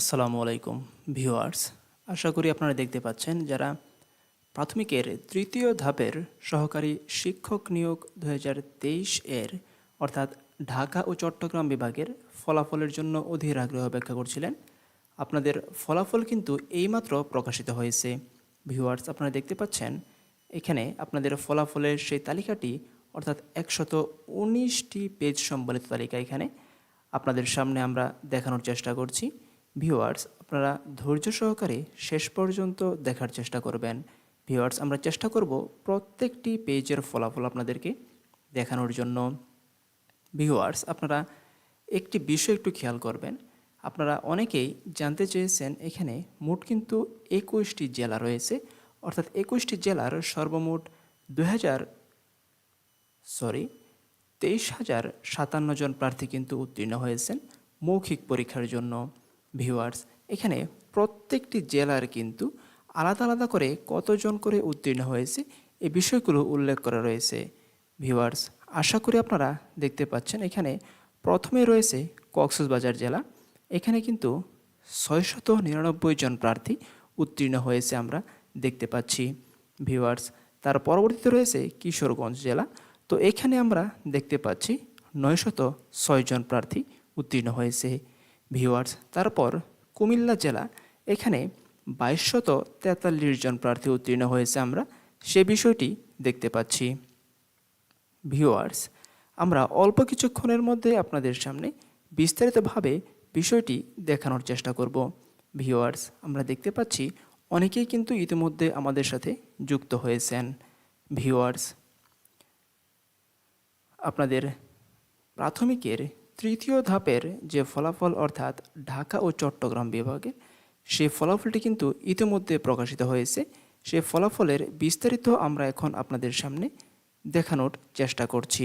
আসসালামু আলাইকুম ভিউয়ার্স। আশা করি আপনারা দেখতে পাচ্ছেন যারা প্রাথমিকের তৃতীয় ধাপের সহকারী শিক্ষক নিয়োগ দু হাজার তেইশ এর, অর্থাৎ ঢাকা ও চট্টগ্রাম বিভাগের ফলাফলের জন্য অধীর আগ্রহ অপেক্ষা করছিলেন। আপনাদের ফলাফল কিন্তু এইমাত্র প্রকাশিত হয়েছে। ভিউয়ার্স, আপনারা দেখতে পাচ্ছেন এখানে আপনাদের ফলাফলের সেই তালিকাটি, অর্থাৎ একশত উনিশটি পেজ সম্বলিত তালিকা এখানে। আপনাদের সামনে আমরা দেখানোর চেষ্টা করছি। ভিউয়ার্স আপনারা ধৈর্য সহকারে শেষ পর্যন্ত দেখার চেষ্টা করবেন। ভিউয়ার্স আমরা চেষ্টা করব প্রত্যেকটি পেজের ফলাফল আপনাদেরকে দেখানোর জন্য। ভিউয়ার্স আপনারা একটি বিষয় একটু খেয়াল করবেন। আপনারা অনেকেই জানতে চেয়েছেন, এখানে মোট কিন্তু একুশটি জেলা রয়েছে। অর্থাৎ একুশটি জেলার সর্বমোট দু হাজার সরি তেইশ হাজার সাতান্ন জন প্রার্থী কিন্তু উত্তীর্ণ হয়েছেন মৌখিক পরীক্ষার জন্য। ভিউয়ার্স এখানে প্রত্যেকটি জেলার কিন্তু আলাদা আলাদা করে কতজন করে উত্তীর্ণ হয়েছে এই বিষয়গুলো উল্লেখ করা রয়েছে। ভিউয়ার্স আশা করি আপনারা দেখতে পাচ্ছেন, এখানে প্রথমে রয়েছে কক্সবাজার জেলা। এখানে কিন্তু ছয়শত নিরানব্বই জন প্রার্থী উত্তীর্ণ হয়েছে আমরা দেখতে পাচ্ছি। ভিউয়ার্স তার পরবর্তীতে রয়েছে কিশোরগঞ্জ জেলা। তো এখানে আমরা দেখতে পাচ্ছি নয়শত ছয়জন প্রার্থী উত্তীর্ণ হয়েছে। ভিউয়ার্স তারপর কুমিল্লা জেলা, এখানে বাইশশত তেতাল্লিশ জন প্রার্থী উত্তীর্ণ হয়েছে আমরা, সে বিষয়টি দেখতে পাচ্ছি। ভিউয়ার্স আমরা অল্প কিছুক্ষণের মধ্যে আপনাদের সামনে বিস্তারিতভাবে বিষয়টি দেখানোর চেষ্টা করব। ভিউয়ার্স আমরা দেখতে পাচ্ছি অনেকেই কিন্তু ইতিমধ্যে আমাদের সাথে যুক্ত হয়েছেন। ভিউয়ার্স আপনাদের প্রাথমিকের তৃতীয় ধাপের যে ফলাফল অর্থাৎ ঢাকা ও চট্টগ্রাম বিভাগে সেই ফলাফলটি কিন্তু ইতিমধ্যে প্রকাশিত হয়েছে। সেই ফলাফলের বিস্তারিত আমরা এখন আপনাদের সামনে দেখানোর চেষ্টা করছি।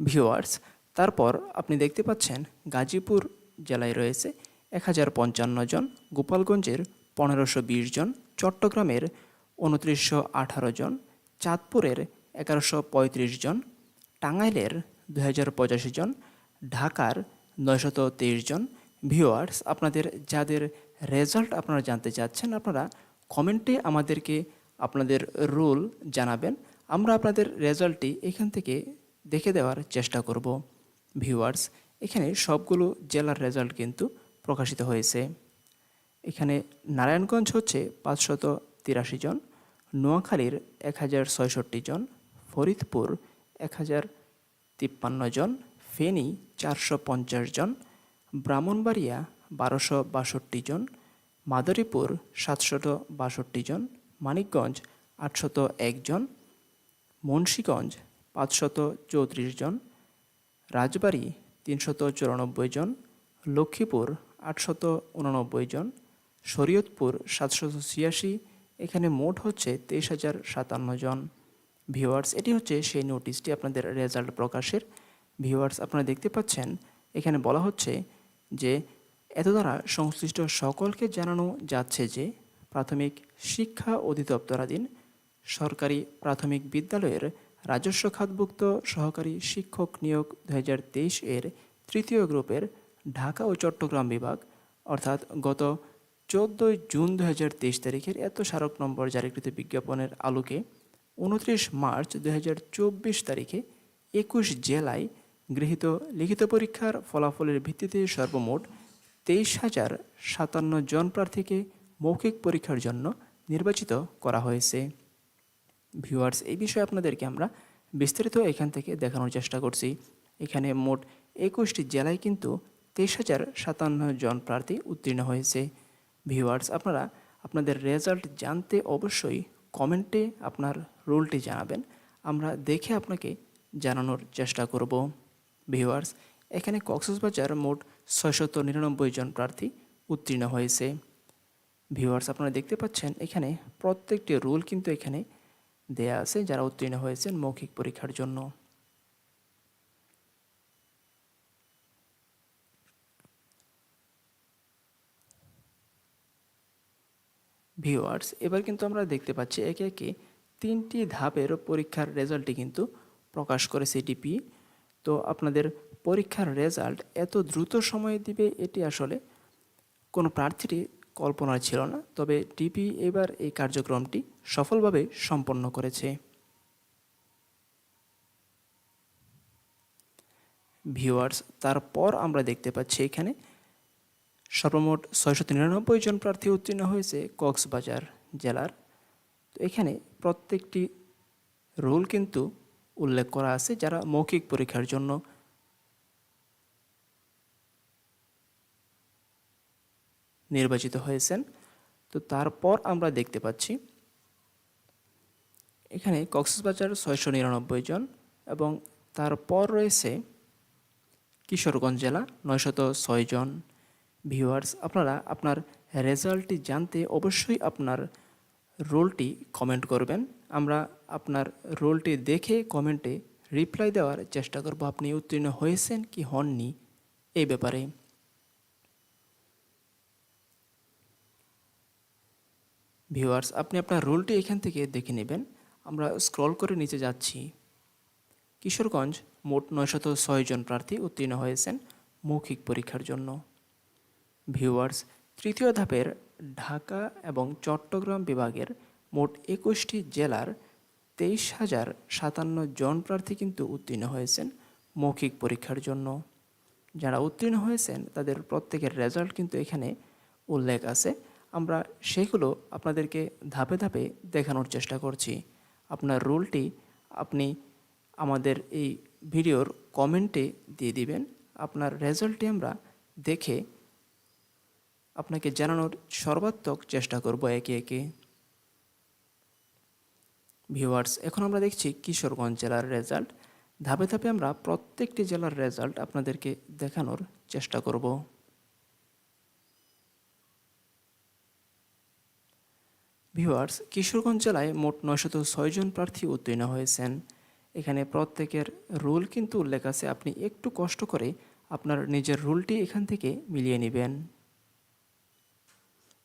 ভিউয়ার্স, তারপর আপনি দেখতে পাচ্ছেন গাজীপুর জেলায় রয়েছে এক হাজার পঞ্চান্ন জন, গোপালগঞ্জের পনেরোশো বিশ জন, চট্টগ্রামের উনত্রিশশো আঠারো জন, চাঁদপুরের এগারোশো পঁয়ত্রিশ জন, টাঙ্গাইলের দুই হাজার পঁচাশি জন, ঢাকার নয়শত তেইশ জন। ভিউয়ার্স, আপনাদের যাদের রেজাল্ট আপনারা জানতে চাচ্ছেন, আপনারা কমেন্টে আমাদেরকে আপনাদের রুল জানাবেন। আমরা আপনাদের রেজাল্টটি এখান থেকে দেখে দেওয়ার চেষ্টা করব। ভিউয়ার্স, এখানে সবগুলো জেলার রেজাল্ট কিন্তু প্রকাশিত হয়েছে। এখানে নারায়ণগঞ্জ হচ্ছে পাঁচশত তিরাশি জন, নোয়াখালীর এক হাজার ছয়ষট্টি জন, ফরিদপুর এক হাজার তিপ্পান্ন জন, ফেনী চারশো পঞ্চাশ জন, ব্রাহ্মণবাড়িয়া বারোশো বাষট্টি জন, মাদারীপুর সাতশত বাষট্টি জন, মানিকগঞ্জ আটশত একজন মুন্সীগঞ্জ পাঁচশত চৌত্রিশ জন, রাজবাড়ী তিনশত চুরানব্বই জন, লক্ষ্মীপুর আটশত উননব্বই জন, শরীয়তপুর সাতশত ছিয়াশি, এখানে মোট হচ্ছে তেইশ হাজার সাতান্ন জন। ভিউয়ার্স এটি হচ্ছে সেই নোটিশটি আপনাদের রেজাল্ট প্রকাশের ভিউয়ার্স আপনারা দেখতে পাচ্ছেন। এখানে বলা হচ্ছে যে এত দ্বারা সংশ্লিষ্ট সকলকে জানানো যাচ্ছে যে প্রাথমিক শিক্ষা অধিদপ্তরাধীন সরকারি প্রাথমিক বিদ্যালয়ের রাজস্ব খাতভুক্ত সহকারী শিক্ষক নিয়োগ দু হাজার তেইশ এর তৃতীয় গ্রুপের ঢাকা ও চট্টগ্রাম বিভাগ, অর্থাৎ গত চোদ্দোই জুন দুহাজার তেইশ তারিখের এত স্মারক নম্বর জারিকৃত বিজ্ঞাপনের আলোকে উনত্রিশ মার্চ দু হাজার চব্বিশ তারিখে একুশ জেলায় গৃহীত লিখিত পরীক্ষার ফলাফলের ভিত্তিতে সর্বমোট তেইশ হাজার সাতান্ন জন প্রার্থীকে মৌখিক পরীক্ষার জন্য নির্বাচিত করা হয়েছে। ভিউয়ার্স, এই বিষয়ে আপনাদেরকে আমরা বিস্তারিত এখান থেকে দেখানোর চেষ্টা করছি। এখানে মোট একুশটি জেলায় কিন্তু তেইশ হাজার সাতান্ন জন প্রার্থী উত্তীর্ণ হয়েছে। ভিউয়ার্স, আপনারা আপনাদের রেজাল্ট জানতে অবশ্যই কমেন্টে আপনার রোলটি জানাবেন। আমরা দেখে আপনাকে জানানোর চেষ্টা করব। ভিউয়ার্স, এখানে কক্সবাজার মোট ছয়শত নিরানব্বই জন প্রার্থী উত্তীর্ণ হয়েছে। ভিউয়ার্স, আপনারা দেখতে পাচ্ছেন এখানে প্রত্যেকটি রুল কিন্তু এখানে দেয়া আছে যারা উত্তীর্ণ হয়েছেন মৌখিক পরীক্ষার জন্য। ভিউয়ার্স, এবার কিন্তু আমরা দেখতে পাচ্ছি একে একে তিনটি ধাপের পরীক্ষার রেজাল্টটি কিন্তু প্রকাশ করে সিটিপি তো তো আপনাদের পরীক্ষার রেজাল্ট এত দ্রুত সময়ে দিবে, এটি আসলে কোনো প্রার্থীটি কল্পনা ছিল না। তবে ডিপি এবার এই কার্যক্রমটি সফলভাবে সম্পন্ন করেছে। ভিউয়ার্স, তারপর আমরা দেখতে পাচ্ছি এখানে সর্বমোট ছয়শো নিরানব্বই জন প্রার্থী উত্তীর্ণ হয়েছে কক্সবাজার জেলার। তো এখানে প্রত্যেকটি রুল কিন্তু উল্লেখ করা আছে যারা মৌখিক পরীক্ষার জন্য নির্বাচিত হয়েছেন। তো তারপর আমরা দেখতে পাচ্ছি, এখানে কক্সবাজার ছয়শো নিরানব্বই জন এবং তারপর রয়েছে কিশোরগঞ্জ জেলা নয়শত ছয় জন। ভিউয়ার্স, আপনারা আপনার রেজাল্টটি জানতে অবশ্যই আপনার রোলটি কমেন্ট করবেন। আমরা আপনার রোলটি দেখে কমেন্টে রিপ্লাই দেওয়ার চেষ্টা করব, আপনি উত্তীর্ণ হয়েছেন কি হননি এই ব্যাপারে। ভিউয়ার্স আপনি আপনার রোলটি এখান থেকে দেখে নেবেন। আমরা স্ক্রল করে নিচে যাচ্ছি। কিশোরগঞ্জ, মোট নয়শত জন প্রার্থী উত্তীর্ণ হয়েছেন মৌখিক পরীক্ষার জন্য। ভিউয়ার্স তৃতীয় ধাপের ঢাকা এবং চট্টগ্রাম বিভাগের মোট একুশটি জেলার তেইশ হাজার সাতান্ন জন প্রার্থী কিন্তু উত্তীর্ণ হয়েছেন মৌখিক পরীক্ষার জন্য। যারা উত্তীর্ণ হয়েছেন, তাদের প্রত্যেকের রেজাল্ট কিন্তু এখানে উল্লেখ আছে। আমরা সেগুলো আপনাদেরকে ধাপে ধাপে দেখানোর চেষ্টা করছি। আপনার রুলটি আপনি আমাদের এই ভিডিওর কমেন্টে দিয়ে দিবেন। আপনার রেজাল্টটি আমরা দেখে আপনাকে জানানোর সর্বাত্মক চেষ্টা করব একে একে। ভিউয়ার্স এখন আমরা দেখছি কিশোরগঞ্জ জেলার রেজাল্ট ধাপে ধাপে আমরা প্রত্যেকটি জেলার রেজাল্ট আপনাদেরকে দেখানোর চেষ্টা করব। ভিউয়ার্স কিশোরগঞ্জ জেলায় মোট নয়শত ছয়জন প্রার্থী উত্তীর্ণ হয়েছেন। এখানে প্রত্যেকের রুল কিন্তু উল্লেখ আছে। আপনি একটু কষ্ট করে আপনার নিজের রুলটি এখান থেকে মিলিয়ে নেবেন।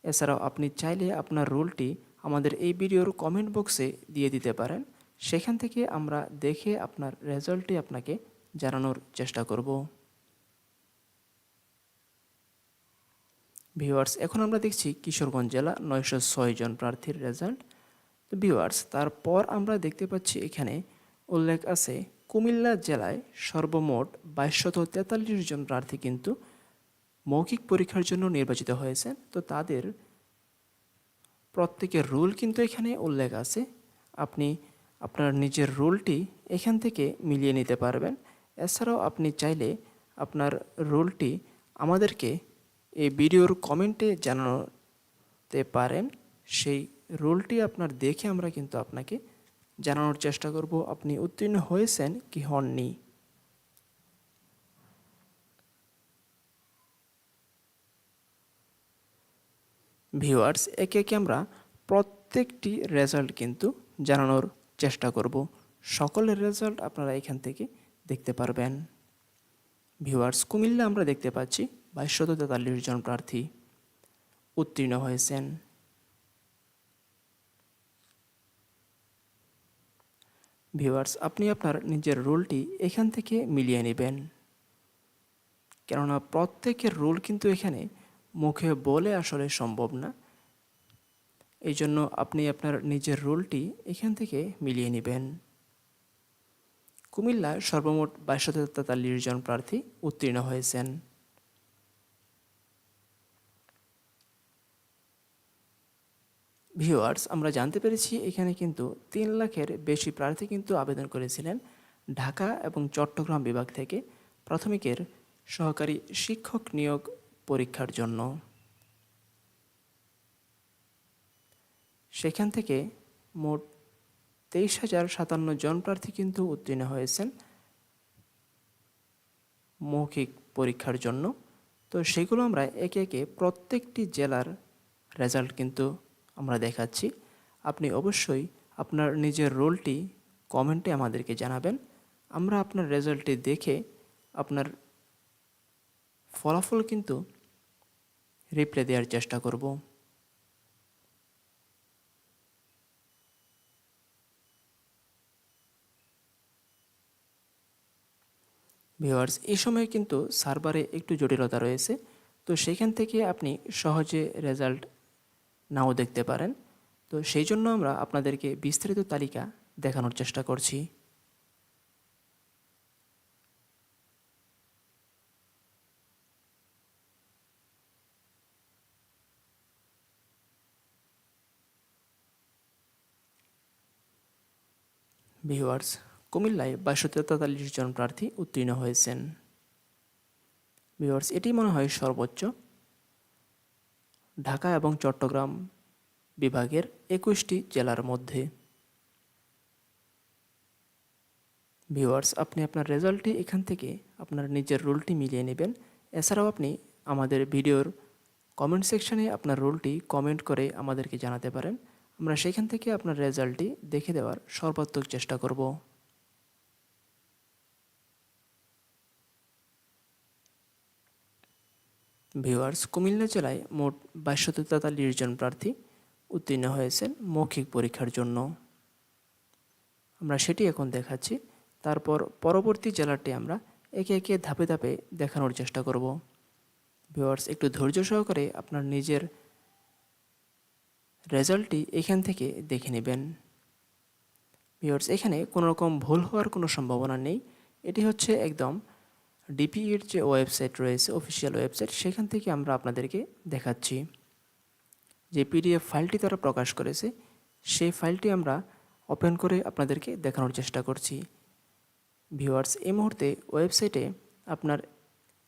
এছাড়াও আপনি চাইলে আপনার রুলটি আমাদের এই ভিডিওর কমেন্ট বক্সে দিয়ে দিতে পারেন। সেখান থেকে আমরা দেখে আপনার রেজাল্টটি আপনাকে জানানোর চেষ্টা করব। ভিউয়ার্স, এখন আমরা দেখছি কিশোরগঞ্জ জেলা নয়শো ছয় জন প্রার্থীর রেজাল্ট। তো ভিউয়ার্স, তারপর আমরা দেখতে পাচ্ছি এখানে উল্লেখ আছে কুমিল্লা জেলায় সর্বমোট বাইশশত তেতাল্লিশ জন প্রার্থী কিন্তু মৌখিক পরীক্ষার জন্য নির্বাচিত হয়েছেন তো তাদের প্রত্যেকের রুল কিন্তু এখানে উল্লেখ আছে। আপনি আপনার নিজের রুলটি এখান থেকে মিলিয়ে নিতে পারবেন। এছাড়াও আপনি চাইলে আপনার রুলটি আমাদেরকে এই ভিডিওর কমেন্টে জানাতে পারেন। সেই রুলটি আপনার দেখে আমরা কিন্তু আপনাকে জানানোর চেষ্টা করব। আপনি উত্তীর্ণ হয়েছেন কি হননি? ভিউয়ার্স, একে একে আমরা প্রত্যেকটি রেজাল্ট কিন্তু জানানোর চেষ্টা করব। সকলের রেজাল্ট আপনারা এখান থেকে দেখতে পারবেন। ভিউয়ার্স, কুমিল্লা আমরা দেখতে পাচ্ছি বাইশশত তেতাল্লিশ জন প্রার্থী উত্তীর্ণ হয়েছেন। ভিউয়ার্স, আপনি আপনার নিজের রোলটি এখান থেকে মিলিয়ে নেবেন। কেননা প্রত্যেকের রোল কিন্তু এখানে মুখে বলে আসলে সম্ভব না। এই জন্য আপনি আপনার নিজের রোলটি এখান থেকে মিলিয়ে নেবেন। কুমিল্লায় সর্বমোট বাইশশত তেতাল্লিশ জন প্রার্থী উত্তীর্ণ হয়েছেন। ভিউয়ার্স, আমরা জানতে পেরেছি এখানে কিন্তু তিন লাখের বেশি প্রার্থী কিন্তু আবেদন করেছিলেন ঢাকা এবং চট্টগ্রাম বিভাগ থেকে প্রাথমিকের সহকারী শিক্ষক নিয়োগ পরীক্ষার জন্য। সেখান থেকে মোট তেইশ হাজার সাতান্ন জন প্রার্থী কিন্তু উত্তীর্ণ হয়েছেন মৌখিক পরীক্ষার জন্য। তো সেগুলো আমরা একে একে প্রত্যেকটি জেলার রেজাল্ট কিন্তু আমরা দেখাচ্ছি। আপনি অবশ্যই আপনার নিজের রোলটি কমেন্টে আমাদেরকে জানাবেন। আমরা আপনার রেজাল্টটি দেখে আপনার ফলাফল কিন্তু রিপ্লাই দেওয়ার চেষ্টা করব। ভিওয়ার্স এই সময় কিন্তু সার্ভারে একটু জটিলতা রয়েছে, তো সেখান থেকে আপনি সহজে রেজাল্ট নাও দেখতে পারেন। তো সেই জন্য আমরা আপনাদেরকে বিস্তারিত তালিকা দেখানোর চেষ্টা করছি। ভিউয়ার্স, কুমিল্লায় বাইশশো তেতাল্লিশ জন প্রার্থী উত্তীর্ণ হয়েছেন। ভিউয়ার্স, এটি মনে হয় সর্বোচ্চ। ঢাকা এবং চট্টগ্রাম বিভাগের একুশটি জেলার মধ্যে। ভিউয়ার্স, আপনি আপনার রেজাল্টটি এখান থেকে আপনার নিজের রোলটি মিলিয়ে নেবেন। এছাড়াও আপনি আমাদের ভিডিওর কমেন্ট সেকশনে আপনার রোলটি কমেন্ট করে আমাদেরকে জানাতে পারেন। আমরা সেখান থেকে আপনার রেজাল্টটি দেখে দেওয়ার সর্বাত্মক চেষ্টা করব। ভিউয়ার্স, কুমিল্লা জেলায় মোট বাইশশো তেতাল্লিশ জন প্রার্থী উত্তীর্ণ হয়েছেন মৌখিক পরীক্ষার জন্য। আমরা সেটি এখন দেখাচ্ছি। তারপর পরবর্তী জেলাটি আমরা একে একে ধাপে ধাপে দেখানোর চেষ্টা করব। ভিউয়ার্স, একটু ধৈর্য সহকারে আপনার নিজের রেজাল্টটি এখান থেকে দেখে নেবেন। ভিউয়ার্স, এখানে কোনো রকম ভুল হওয়ার কোনো সম্ভাবনা নেই। এটি হচ্ছে একদম ডিপিইর যে ওয়েবসাইট রয়েছে, অফিসিয়াল ওয়েবসাইট, সেখান থেকে আমরা আপনাদেরকে দেখাচ্ছি। যে পিডিএফ ফাইলটি তারা প্রকাশ করেছে, সেই ফাইলটি আমরা ওপেন করে আপনাদেরকে দেখানোর চেষ্টা করছি। ভিউয়ার্স, এই মুহূর্তে ওয়েবসাইটে আপনার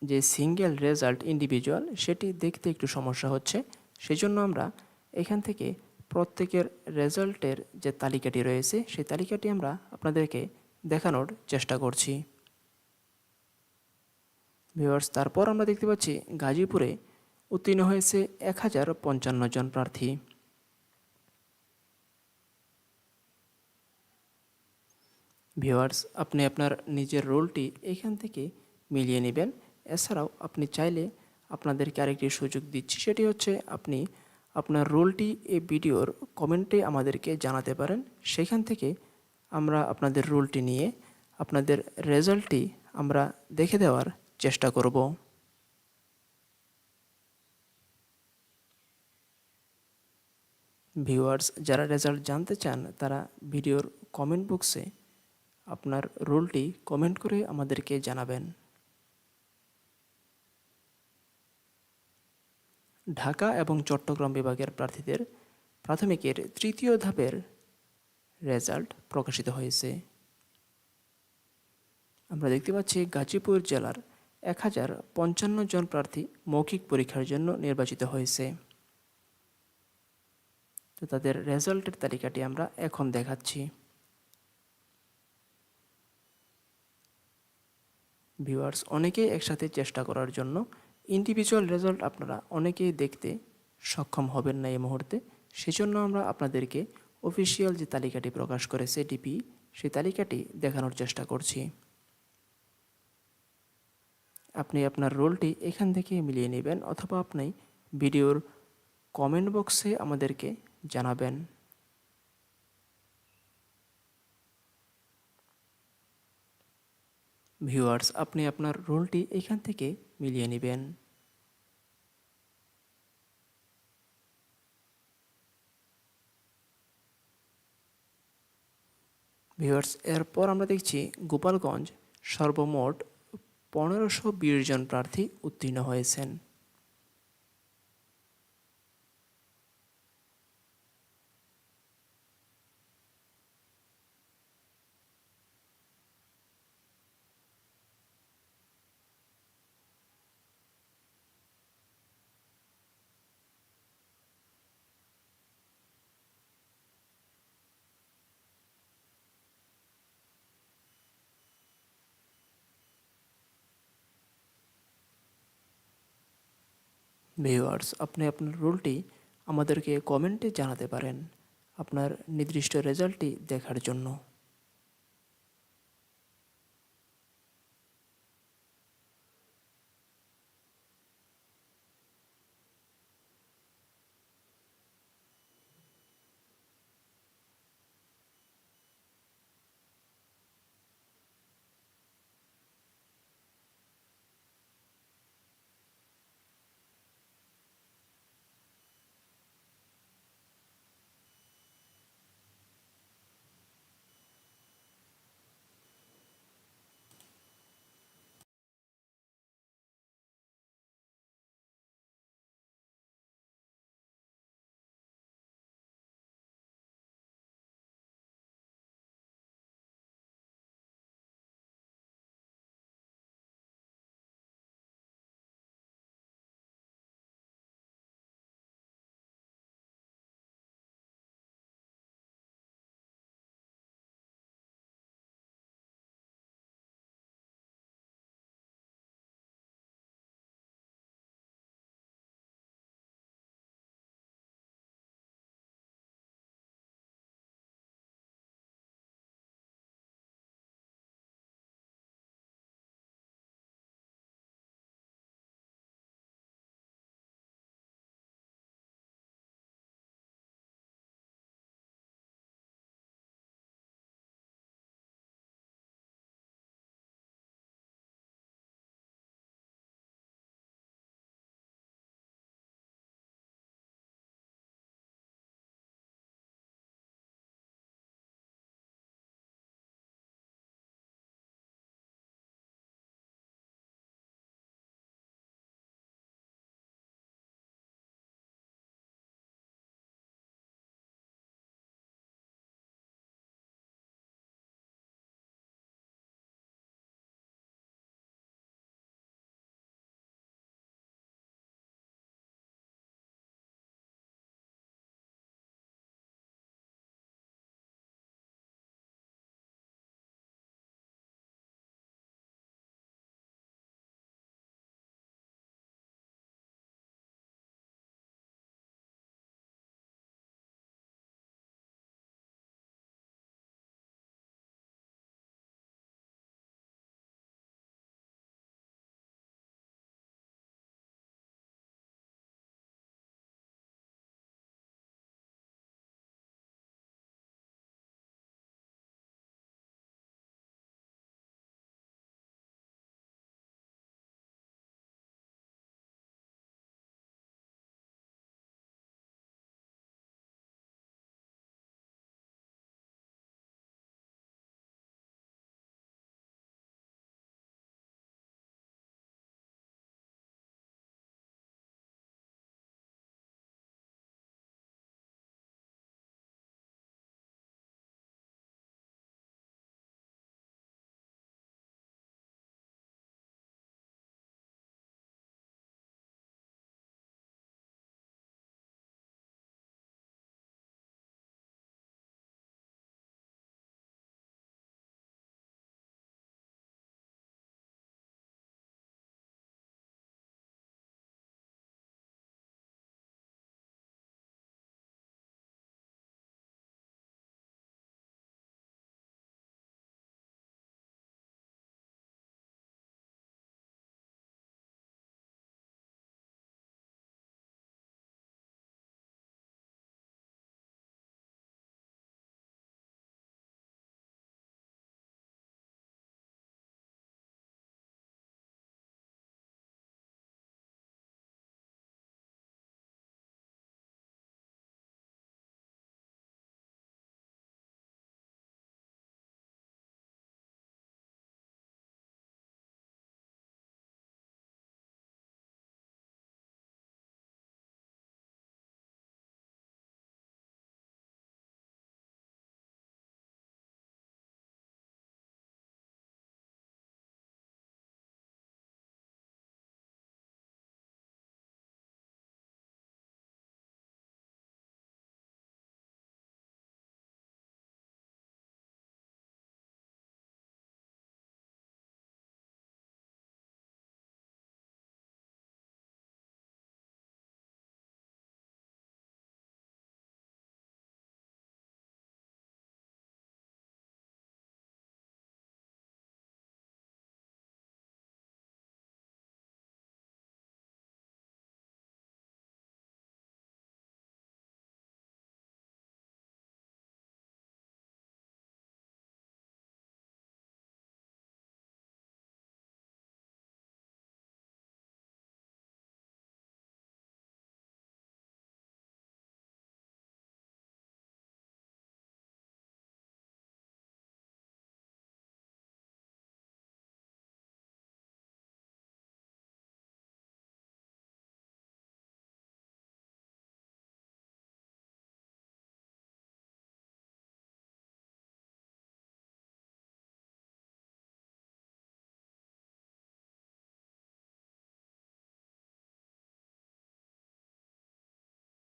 যে সিঙ্গেল রেজাল্ট ইন্ডিভিজুয়াল, সেটি দেখতে একটু সমস্যা হচ্ছে। সেই জন্য আমরা এখান থেকে প্রত্যেকের রেজাল্টের যে তালিকাটি রয়েছে, সেই তালিকাটি আমরা আপনাদেরকে দেখানোর চেষ্টা করছি। ভিউয়ার্স, তারপর আমরা দেখতে পাচ্ছি গাজীপুরে উত্তীর্ণ হয়েছে এক হাজার পঞ্চান্ন জন প্রার্থী। ভিউয়ার্স, আপনি আপনার নিজের রোলটি এখান থেকে মিলিয়ে নেবেন। এছাড়াও আপনি চাইলে আপনাদেরকে আরেকটি সুযোগ দিচ্ছি, সেটি হচ্ছে আপনি আপনার রোলটি এই ভিডিওর কমেন্টে আমাদেরকে জানাতে পারেন। সেখান থেকে আমরা আপনাদের রোলটি নিয়ে আপনাদের রেজাল্টটি আমরা দেখে দেওয়ার চেষ্টা করব। ভিউয়ার্স, যারা রেজাল্ট জানতে চান, তারা ভিডিওর কমেন্ট বক্সে আপনার রোলটি কমেন্ট করে আমাদেরকে জানাবেন। ঢাকা এবং চট্টগ্রাম বিভাগের প্রার্থীদের প্রাথমিকের তৃতীয় ধাপের রেজাল্ট প্রকাশিত হয়েছে। আমরা দেখতে পাচ্ছি গাজীপুর জেলার এক হাজার পঞ্চান্ন জন প্রার্থী মৌখিক পরীক্ষার জন্য নির্বাচিত হয়েছে। তো তাদের রেজাল্টের তালিকাটি আমরা এখন দেখাচ্ছি। ভিউয়ার্স, অনেকেই একসাথে চেষ্টা করার জন্য ইন্ডিভিজুয়াল রেজাল্ট আপনারা অনেকেই দেখতে সক্ষম হবেন না এই মুহূর্তে। সেজন্য আমরা আপনাদেরকে অফিসিয়াল যে তালিকাটি প্রকাশ করেছে ডিপি সেই তালিকাটি দেখানোর চেষ্টা করছি। আপনি আপনার রোলটি এখান থেকে মিলিয়ে নেবেন অথবা আপনি ভিডিওর কমেন্ট বক্সে আমাদেরকে জানাবেন। ভিউয়ার্স আপনি আপনার রোলটি এখান থেকে মিলিয়ে নেবেন। ভিউয়ার্স এরপর আমরা দেখছি গোপালগঞ্জ সর্বমোট পনেরোশো বিশ জন প্রার্থী উত্তীর্ণ হয়েছেন। ভিউয়ার্স আপনি আপনার রোলটি আমাদেরকে কমেন্টে জানাতে পারেন আপনার নির্দিষ্ট রেজাল্টটি দেখার জন্য।